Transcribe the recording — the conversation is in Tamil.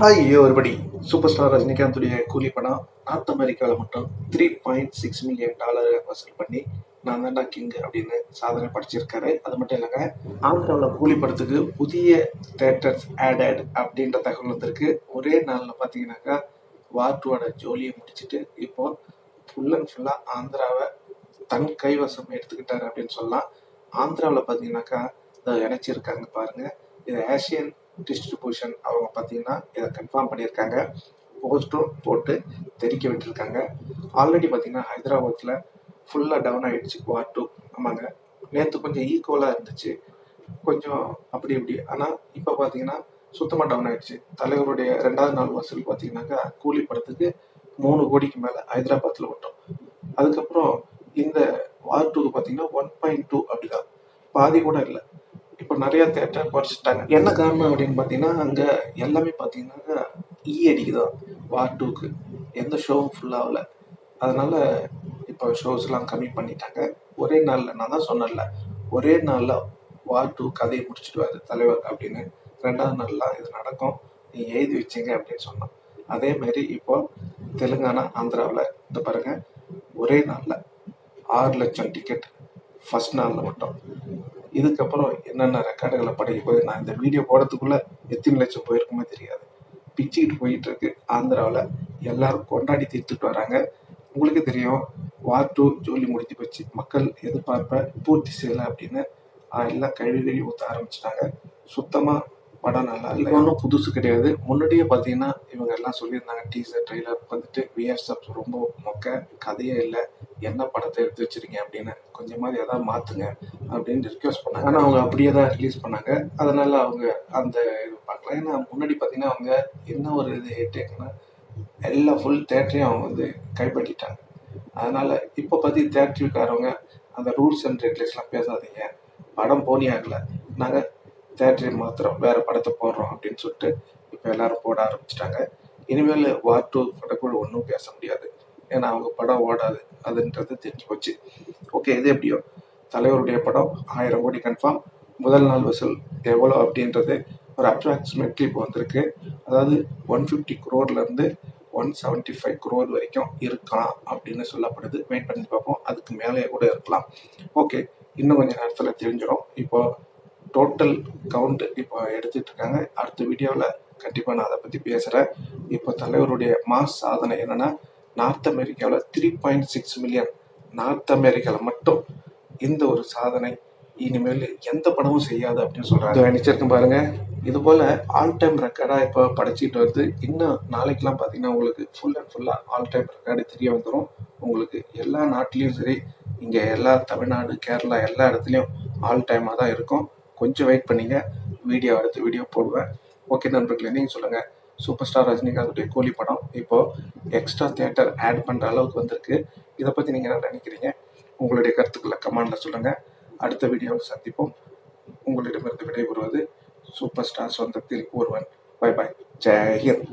ஹாய் ஒருபடி சூப்பர் ஸ்டார் ரஜினிகாந்துடைய கூலி படம் நார்த் அமெரிக்காவில் மட்டும் three point six million dollar வசூல் பண்ணி நான் தாண்டா கிங் அப்படின்னு சாதனை படிச்சிருக்காரு. அது மட்டும் இல்லைங்க ஆந்திராவில் கூலி படத்துக்கு புதிய தேட்டர்ஸ் ஆடட் அப்படின்ற தகவல் வந்திருக்கு. ஒரே நாளில் பார்த்தீங்கன்னாக்கா வார்டுவோட ஜோலியை முடிச்சுட்டு இப்போ ஃபுல் அண்ட் ஃபுல்லாக ஆந்திராவை தன் கைவசம் எடுத்துக்கிட்டாரு அப்படின்னு சொல்லலாம். ஆந்திராவில் பார்த்தீங்கன்னாக்கா இதை இணைச்சிருக்காங்க பாருங்கள் இது ஏஷியன் டிஸ்ட்ரிபியூஷன் அவங்க பார்த்தீங்கன்னா இதை கன்ஃபார்ம் பண்ணியிருக்காங்க. போஸ்ட்டும் போட்டு தெரிக்க விட்டுருக்காங்க. ஆல்ரெடி பார்த்தீங்கன்னா ஹைதராபாத்தில் ஃபுல்லாக டவுன் ஆகிடுச்சு வார் டூ ஆமாங்க. நேற்று கொஞ்சம் ஈக்குவலாக இருந்துச்சு. கொஞ்சம் அப்படி இப்படி. ஆனால் இப்போ பார்த்தீங்கன்னா சுத்தமாக டவுன் ஆயிடுச்சு. தலைவருடைய ரெண்டாவது நாள் வசூல் பார்த்தீங்கன்னாக்கா கூலி படத்துக்கு மூணு கோடிக்கு மேலே ஹைதராபாத்தில் விட்டோம் அதுக்கப்புறம் இந்த வார் டூக்கு பார்த்தீங்கன்னா ஒன் பாயிண்ட் டூ அப்படிதான். பாதி கூட இல்லை. இப்போ நிறைய தேட்டர் குறைச்சிட்டாங்க என்ன காரணம் அப்படின்னு பார்த்தீங்கன்னா அங்கே எல்லாமே பார்த்தீங்கன்னா ஈ e அடிக்குதான் வார் டூக்கு எந்த ஷோவும் ஃபுல்லாகல அதனால இப்போ ஷோஸ்லாம் கம்மி பண்ணிட்டாங்க. ஒரே நாளில் நான் தான் சொன்னேன்ல ஒரே நாளில் வார் டூ கதையை முடிச்சுடுவார் தலைவர் அப்படின்னு. ரெண்டாவது நாள்லாம் இது நடக்கும். நீ எழுதி வச்சிங்க அப்படின்னு சொன்னோம் அதே மாதிரி இப்போ தெலுங்கானா ஆந்திராவில் இந்த பாருங்கள் ஒரே நாளில் ஆறு லட்சம் டிக்கெட் ஃபஸ்ட் நாளில் மட்டும். இதுக்கப்புறம் என்னென்ன ரெக்கார்டுகளை படைக்க போகுது நான் இந்த வீடியோ போடுறதுக்குள்ள எத்தனை லட்சம் போயிருக்குமே தெரியாது. பிச்சுக்கிட்டு போயிட்டு இருக்கு ஆந்திராவில் எல்லாரும் கொண்டாடி தீர்த்துட்டு வராங்க. உங்களுக்கு தெரியும் வார் டூ ஜோலி முடிஞ்சு போச்சு. மக்கள் எதிர்பார்ப்ப பூர்த்தி செய்யலை அப்படின்னு எல்லாம் கழுவி கழுவி ஊற்ற ஆரம்பிச்சிட்டாங்க. சுத்தமாக படம் நல்லா இல்லை. ஒன்றும் புதுசு கிடையாது. முன்னாடியே பார்த்தீங்கன்னா இவங்க எல்லாம் சொல்லியிருந்தாங்க டீசர் ட்ரெய்லர் வந்துட்டு விஎஸ்எஃப் ரொம்ப மொக்க கதையே இல்லை. என்ன படத்தை எடுத்து வச்சிருக்கீங்க அப்படின்னு கொஞ்சமாவது எதாவது மாற்றுங்க அப்படின்னு ரிக்வஸ்ட் பண்ணாங்க. ஆனால் அவங்க அப்படியே தான் ரிலீஸ் பண்ணாங்க. அதனால அவங்க அந்த இது பார்க்கல. ஏன்னா முன்னாடி பார்த்தீங்கன்னா அவங்க என்ன ஒரு இது ஹிட்டுன்னா எல்லா ஃபுல் தேட்டரையும் அவங்க வந்து கைப்பற்றிட்டாங்க. அதனால இப்போ பற்றி தேட்டருக்காரவங்க அந்த ரூல்ஸ் அண்ட் ரெகுலேஷன்லாம் பேசாதீங்க. படம் போனி ஆகல. நாங்கள் தேட்டரை மாத்திரம் வேற படத்தை போடுறோம் அப்படின்னு சொல்லிட்டு இப்போ எல்லாரும் போட ஆரம்பிச்சிட்டாங்க. இனிமேல் வார் டூ படக்குழு ஒன்றும் பேச முடியாது. ஏன்னா அவங்க படம் ஓடாது. அதுன்றது தெரிஞ்சு போச்சு. ஓகே இது எப்படியோ? தலைவருடைய படம் ஆயிரம் கோடி கன்ஃபார்ம் முதல் நாள் வசூல் எவ்வளோ அப்படின்றது ஒரு அப்ராக்சிமேட்லி இப்போ வந்திருக்கு. அதாவது ஒன் ஃபிஃப்டி குரோர்லேருந்து ஒன் செவன்ட்டி ஃபைவ் குரோர் வரைக்கும் இருக்கலாம் அப்படின்னு சொல்லப்படுது. வெயிட் பண்ணி பார்ப்போம். அதுக்கு மேலேயே கூட இருக்கலாம். ஓகே இன்னும் கொஞ்சம் நேரத்தில் தெரிஞ்சிடும். இப்போ டோட்டல் கவுண்ட் இப்போ எடுத்துகிட்டு இருக்காங்க அடுத்த வீடியோவில் கண்டிப்பாக நான் அதை பற்றி பேசுகிறேன் இப்போ தலைவருடைய மாஸ் சாதனை என்னன்னா நார்த் அமெரிக்காவில் three point six million north அமெரிக்காவில் மட்டும் இந்த ஒரு சாதனை இனிமேல் எந்த படமும் செய்யாது அப்படின்னு சொல்கிறாங்க நினைச்சிருக்கேன் பாருங்க. இது போல் ஆல் டைம் ரெக்கார்டாக இப்போ படைச்சிட்டு வருது. இன்னும் நாளைக்கெல்லாம் பார்த்தீங்கன்னா உங்களுக்கு ஃபுல் அண்ட் ஃபுல்லாக ஆல் டைம் ரெக்கார்டு தெரிய வந்துடும் உங்களுக்கு எல்லா நாட்டிலையும் சரி இங்கே எல்லா தமிழ்நாடு கேரளா எல்லா இடத்துலையும் ஆல் டைமாக தான் இருக்கும். கொஞ்சம் வெயிட் பண்ணீங்க. வீடியோ அடுத்த வீடியோ போடுவேன். ஓகே நண்பர்களே நீங்கள் சொல்லுங்கள் சூப்பர் ஸ்டார் ரஜினிகாந்துடைய கூலி படம் இப்போது எக்ஸ்ட்ரா தியேட்டர் ஆட் பண்ணுற அளவுக்கு வந்திருக்கு. இதை பற்றி நீங்கள் என்ன நினைக்கிறீங்க? உங்களுடைய கருத்துக்களை கமெண்டில் சொல்லுங்கள் அடுத்த வீடியோவில் சந்திப்போம். உங்களிடமிருந்து விடைபெறுவது சூப்பர் ஸ்டார் சொந்தத்தில் ஒருவன். Bye bye Jai Hind.